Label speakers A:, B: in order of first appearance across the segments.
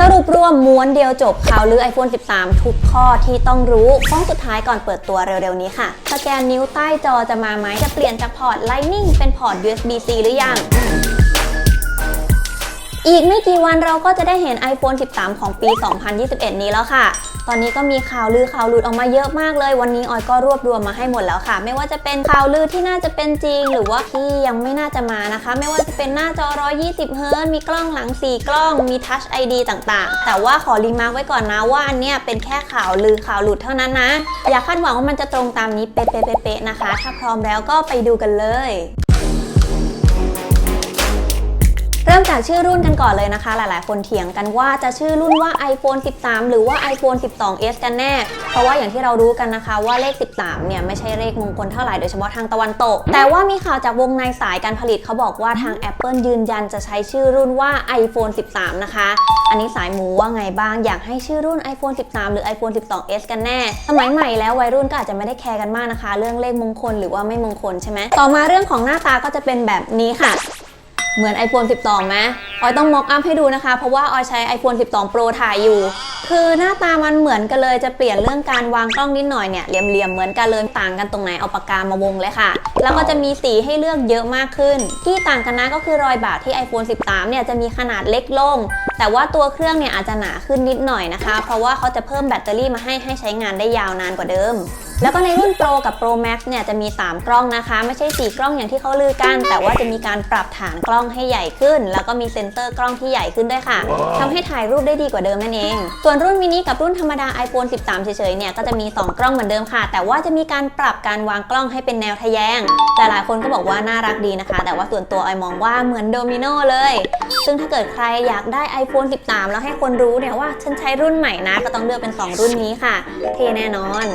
A: สรุปรวมม้วนเดียวจบข่าวลือ iPhone 13 ทุกข้อที่ต้องรู้โค้งสุดท้ายก่อนเปิดตัวเร็วๆนี้ค่ะ สแกนนิ้วใต้จอจะมาไหมจะเปลี่ยนจากพอร์ต Lightning เป็นพอร์ต USB-C หรือยัง อีกไม่กี่วันเราก็จะได้เห็น iPhone 13 ของปี 2021 นี้แล้วค่ะ ตอนนี้ก็มีข่าวลือข่าวหลุดออกมาเยอะมากเลย วันนี้ออยก็รวบรวมมาให้หมดแล้วค่ะ ไม่ว่าจะเป็นข่าวลือที่น่าจะเป็นจริง หรือว่าที่ยังไม่น่าจะมานะคะ ไม่ว่าจะเป็นหน้าจอ 120 เฮิร์ตมีกล้องหลัง 4 กล้อง มี Touch ID ต่างๆ แต่ว่าขอรีมาร์กไว้ก่อนนะว่าอันเนี้ยเป็นแค่ข่าวลือข่าวหลุดเท่านั้นนะ อย่าคาดหวังว่ามันจะตรงตามนี้เป๊ะๆๆนะคะ ถ้าพร้อมแล้วก็ไปดูกันเลย เริ่มจากชื่อรุ่นกันก่อนเลยนะคะ หลายๆ คนเถียงกันว่าจะชื่อรุ่นว่า iPhone 13 หรือว่า iPhone 12s กันแน่ เพราะว่าอย่างที่เรารู้กันนะคะว่าเลข 13 เนี่ยไม่ใช่เลขมงคลเท่าไหร่โดยเฉพาะทางตะวันตก แต่ว่ามีข่าวจากวงในสายการผลิตเขาบอกว่าทาง Apple ยืนยันจะใช้ชื่อรุ่นว่า iPhone 13 นะคะ อันนี้สายหมูว่าไงบ้างอยากให้ชื่อรุ่น iPhone 13 หรือ iPhone 12s กันแน่ สมัยใหม่แล้ววัยรุ่นก็อาจจะไม่ได้แคร์กันมากนะคะ เรื่องเลขมงคลหรือว่าไม่มงคลใช่ไหมต่อมาเรื่องของหน้าตาก็จะเป็นแบบนี้ค่ะ เหมือน iPhone 12ไหมออยต้องม็อกอัพให้ดูนะคะ เพราะว่าออยใช้ iPhone 12 Pro ถ่ายอยู่ คือหน้าตามันเหมือนกันเลยจะเปลี่ยนเรื่องการวางกล้องนิดหน่อยเนี่ยเหลี่ยมๆเหมือนกันเลยต่างกันตรงไหนเอาปากกามาวงเลยค่ะ แล้วก็จะมีสีให้เลือกเยอะมากขึ้น ที่ต่างกันนะก็คือรอยบาดที่ iPhone 13 เนี่ยจะมีขนาดเล็กลง แต่ว่าตัวเครื่องเนี่ยอาจจะหนาขึ้นนิดหน่อยนะคะ เพราะว่าเขาจะเพิ่มแบตเตอรี่มาให้ให้ใช้งานได้ยาวนานกว่าเดิม แล้วก็ในรุ่น Pro กับ Pro Max เนี่ยจะมี 3 กล้องนะคะ ไม่ใช่ 4 กล้องอย่างที่เขาลือกัน แต่ว่าจะมีการปรับฐานกล้องให้ใหญ่ขึ้น แล้วก็มีเซ็นเซอร์กล้องที่ใหญ่ขึ้นด้วยค่ะทำให้ถ่ายรูปได้ดีกว่าเดิมนั่นเอง ส่วนรุ่นมินิกับรุ่นธรรมดา iPhone 13 เฉยๆ เนี่ยก็จะมี 2 กล้องเหมือนเดิมค่ะ แต่ว่าจะมีการปรับการวางกล้องให้เป็นแนวทะแยง หลายๆคนก็บอกว่าน่ารักดีนะคะ แต่ว่าส่วนตัวออยมองว่าเหมือนโดมิโนเลย ซึ่งถ้าเกิดใครอยากได้ iPhone 13 แล้วให้คนรู้เนี่ยว่าฉันใช้รุ่นใหม่นะ ก็ต้องเลือกเป็น 2 รุ่นนี้ค่ะ เท่แน่นอน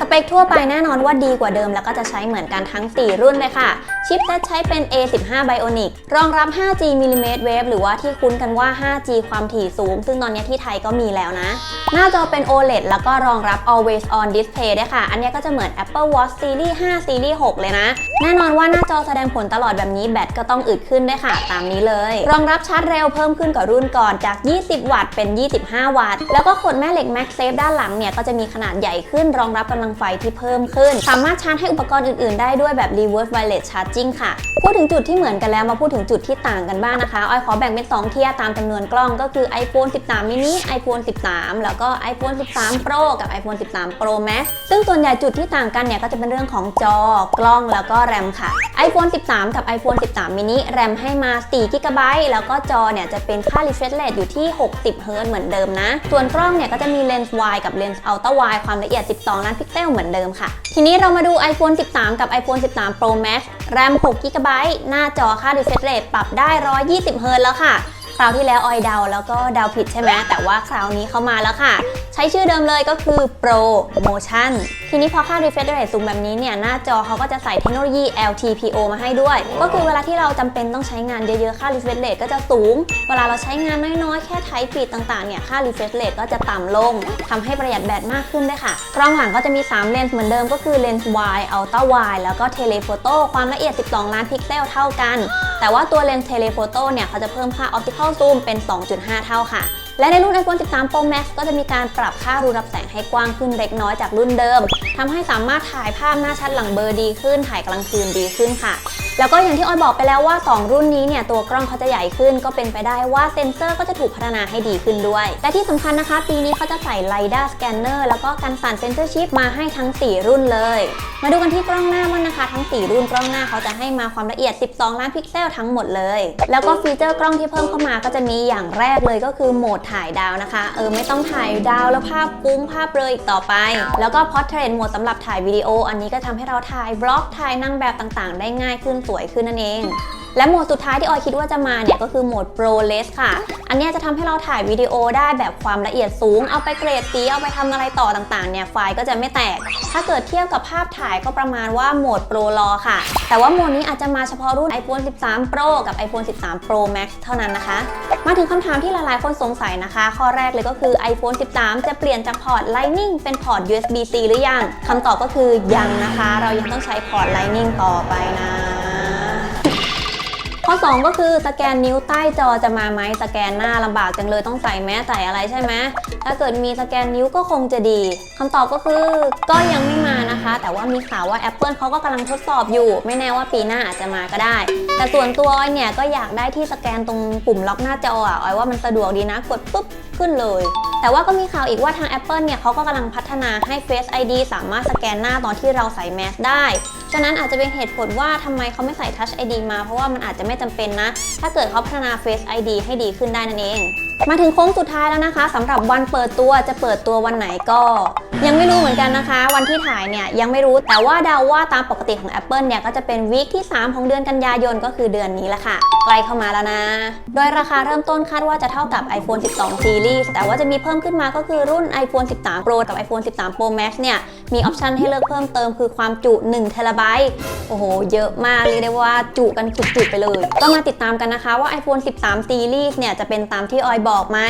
A: สเปคทั่วไปแน่นอนว่าดีกว่าเดิมแล้วก็จะใช้เหมือนกันทั้ง 4 รุ่นเลยค่ะ ชิปเซตใช้เป็น A15 Bionic รองรับ 5G millimeter wave หรือว่าที่คุ้นกันว่า 5G ความถี่สูง ซึ่งตอนนี้ที่ไทยก็มีแล้วนะ หน้าจอเป็น OLED แล้วก็รองรับ always on display ด้วยค่ะ อันนี้ก็จะเหมือน Apple Watch Series 5 Series 6 เลยนะ แน่นอนว่าหน้าจอแสดงผลตลอดแบบนี้แบตก็ต้องอึดขึ้นด้วยค่ะ ตามนี้เลย รองรับชาร์จเร็วเพิ่มขึ้นกว่ารุ่นก่อนจาก 20 วัตต์เป็น 25 วัตต์ แล้วก็ขดแม่เหล็ก MagSafe ด้านหลังเนี่ยก็จะมีขนาดใหญ่ขึ้นรองรับกำลังไฟที่เพิ่มขึ้น สามารถชาร์จให้อุปกรณ์อื่นๆ ได้ด้วยแบบ reverse wireless charging ค่ะ พูดถึงจุดที่เหมือนกันแล้วมาพูดถึงจุดที่ต่างกันบ้างนะคะออยขอแบ่งเป็น 2 เทียตามจำนวนกล้องก็คือ iPhone 13 mini iPhone 13 แล้วก็ iPhone 13 Pro กับ iPhone 13 Pro Max ซึ่งส่วนใหญ่จุดที่ต่างกันเนี่ยก็จะเป็นเรื่องของจอกล้องแล้วก็แรมค่ะ iPhone 13 กับ iPhone 13 mini แรมให้มา4 g b แล้วก็จอเนี่ยจะเป็นค่า refresh rate อยู่ที่ 60 Hz เหมือนเดิมนะ ส่วนกล้องเนี่ยก็จะมีเลนส์ wide กับเลนส์ ultra wide ความละเอียด 12 ล้านพิกเซลเหมือนเดิมค่ะ ทีนี้เรามาดู iPhone 13 กับ iPhone 13 Pro Max แรม 6 g b หน้าจอค่า refresh rate ปรับได้ 120 Hz แล้วค่ะ คราวที่แล้วออยเดาแล้วก็เดาผิดใช่ไหมแต่ว่าคราวนี้เข้ามาแล้วค่ะ ใช้ชื่อเดิมเลยก็คือ Pro Motion ทีนี้พอค่า refresh rate สูงแบบนี้เนี่ย หน้าจอเขาก็จะใส่เทคโนโลยี LTPO มาให้ด้วย ก็คือเวลาที่เราจำเป็นต้องใช้งานเยอะๆ ค่า refresh rate ก็จะสูง เวลาเราใช้งานน้อยๆ แค่ไทป์ฟีดต่างๆ เนี่ย ค่า refresh rate ก็จะต่ำลงทำให้ประหยัดแบตมากขึ้นด้วยค่ะ กล้องหลังก็จะมี 3 เลนส์เหมือนเดิมก็คือเลนส์ wide ultra wide แล้วก็ telephoto ความละเอียด 12 ล้านพิกเซลเท่ากัน แต่ว่าตัวเลนส์ telephoto เนี่ยเขาจะเพิ่มค่า optical zoom เป็น 2.5 เท่าค่ะ และในรุ่น iPhone 13 Pro Max ก็จะมีการปรับค่ารูรับแสงให้กว้างขึ้นเล็กน้อยจากรุ่นเดิมทำให้สามารถถ่ายภาพหน้าชัดหลังเบอร์ดีขึ้นถ่ายกลางคืนดีขึ้นค่ะ แล้วก็อย่างที่ออยบอกไปแล้วว่า 2 รุ่นนี้เนี่ยตัวกล้องเขาจะใหญ่ขึ้น ก็เป็นไปได้ว่าเซ็นเซอร์ก็จะถูกพัฒนาให้ดีขึ้นด้วย และที่สำคัญนะคะ ปีนี้เขาจะใส่ LiDAR Scanner แล้วก็การสั่นเซนเซอร์ชิปมาให้ทั้ง 4 รุ่นเลย มาดูกันที่กล้องหน้ามันนะคะ ทั้ง 4 รุ่นกล้องหน้าเขาจะให้มาความละเอียด 12 ล้านพิกเซลทั้งหมดเลย แล้วก็ฟีเจอร์กล้องที่เพิ่มเข้ามาก็จะมีอย่างแรกเลยก็คือโหมดถ่ายดาวนะคะเออไม่ต้องถ่ายดาวแล้วภาพปุ้งภาพเบลออีกต่อไป แล้วก็ Portrait โหมดสำหรับถ่ายวิดีโอ อันนี้ก็ทำให้เราถ่ายบล็อกถ่ายนางแบบต่างๆ ได้ง่ายขึ้นสวยขึ้นนั่นเอง และโหมดสุดท้ายที่ออยคิดว่าจะมาเนี่ยก็คือโหมด ProRes ค่ะ อันนี้จะทำให้เราถ่ายวิดีโอได้แบบความละเอียดสูง เอาไปเกรดสีเอาไปทำอะไรต่อต่างๆเนี่ยไฟล์ก็จะไม่แตก ถ้าเกิดเทียบกับภาพถ่ายก็ประมาณว่าโหมด Pro RAW ค่ะ แต่ว่าโหมดนี้อาจจะมาเฉพาะรุ่น iPhone 13 Pro กับ iPhone 13 Pro Max เท่านั้นนะคะ มาถึงคำถามที่หลายๆคนสงสัยนะคะ ข้อแรกเลยก็คือ iPhone 13 จะเปลี่ยนจากพอร์ต Lightning เป็นพอร์ต USB-C หรือยังคำตอบก็คือยังนะคะ เรายังต้องใช้พอร์ต Lightning ต่อไปนะ ข้อ 2 ก็คือสแกนนิ้วใต้จอจะมาไหมสแกนหน้าลำบากจังเลยต้องใส่แมสใส่อะไรใช่ไหมถ้าเกิดมีสแกนนิ้วก็คงจะดีคำตอบก็คือก็ยังไม่มานะคะ แต่ว่ามีข่าวว่า Apple เขาก็กำลังทดสอบอยู่ ไม่แน่ว่าปีหน้าอาจจะมาก็ได้ แต่ส่วนตัวออยเนี่ยก็อยากได้ที่สแกนตรงปุ่มล็อกหน้าจออะออยว่ามันสะดวกดีนะกดปุ๊บขึ้นเลย แต่ว่าก็มีข่าวอีกว่าทาง Apple เนี่ยเขาก็กำลังพัฒนาให้ Face ID สามารถสแกนหน้าตอนที่เราใส่แมสได้ ฉะนั้นอาจจะเป็นเหตุผลว่าทำไมเขาไม่ใส่ Touch ID มาเพราะว่ามันอาจจะไม่จำเป็นนะ ถ้าเกิดเขาพัฒนา Face ID ให้ดีขึ้นได้นั่นเอง มาถึงโค้งสุดท้ายแล้วนะคะสำหรับวันเปิดตัวจะเปิดตัววันไหนก็ ยังไม่รู้เหมือนกันนะคะ วันที่ถ่ายเนี่ยยังไม่รู้แต่ว่าเดาว่าตามปกติของ Apple เนี่ยก็จะเป็นวีคที่ 3 ของเดือนกันยายนก็คือเดือนนี้แหละค่ะ ใกล้เข้ามาแล้วนะ โดยราคาเริ่มต้นคาดว่าจะเท่ากับ iPhone 12 Series แต่ว่าจะมีเพิ่มขึ้นมาก็คือรุ่น iPhone 13 Pro กับ iPhone 13 Pro Max เนี่ยมีออปชันให้เลือกเพิ่มเติมคือความจุ1 t b โอ้โห เยอะมากเรียกได้ว่าจุกันจุกๆไปเลย ก็มาติดตามกันนะคะว่า iPhone 13 Series เนี่ยจะเป็นตามที่ออยบอกไหม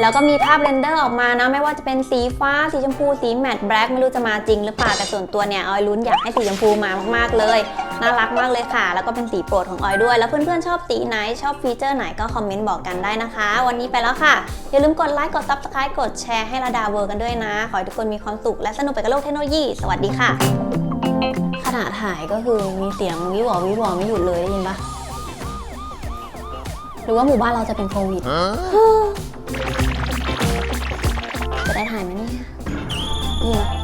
A: แล้วก็มีภาพเรนเดอร์ออกมานะ ไม่ว่าจะเป็นสีฟ้า สีชมพู สีแมตต์แบล็กไม่รู้จะมาจริงหรือเปล่า แต่ส่วนตัวเนี่ย ออยลุ้นอยากให้สีชมพูมามากๆเลย น่ารักมากเลยค่ะ แล้วก็เป็นสีโปรดของออยด้วย แล้วเพื่อนๆชอบสีไหน ชอบฟีเจอร์ไหนก็คอมเมนต์บอกกันได้นะคะ วันนี้ไปแล้วค่ะ อย่าลืมกดไลค์ กด subscribe กดแชร์ให้ระดาเวอร์กันด้วยนะ ขอให้ทุกคนมีความสุขและสนุกไปกับโลกเทคโนโลยี สวัสดีค่ะ ขณะถ่ายก็คือมีเสียงวิวหวอวิวหวอไม่หยุดเลยได้ยินปะ รือว่าหมู่บ้านเราจะเป็นโควิด จะได้ถ่ายไหมเนี่ยนี่นะ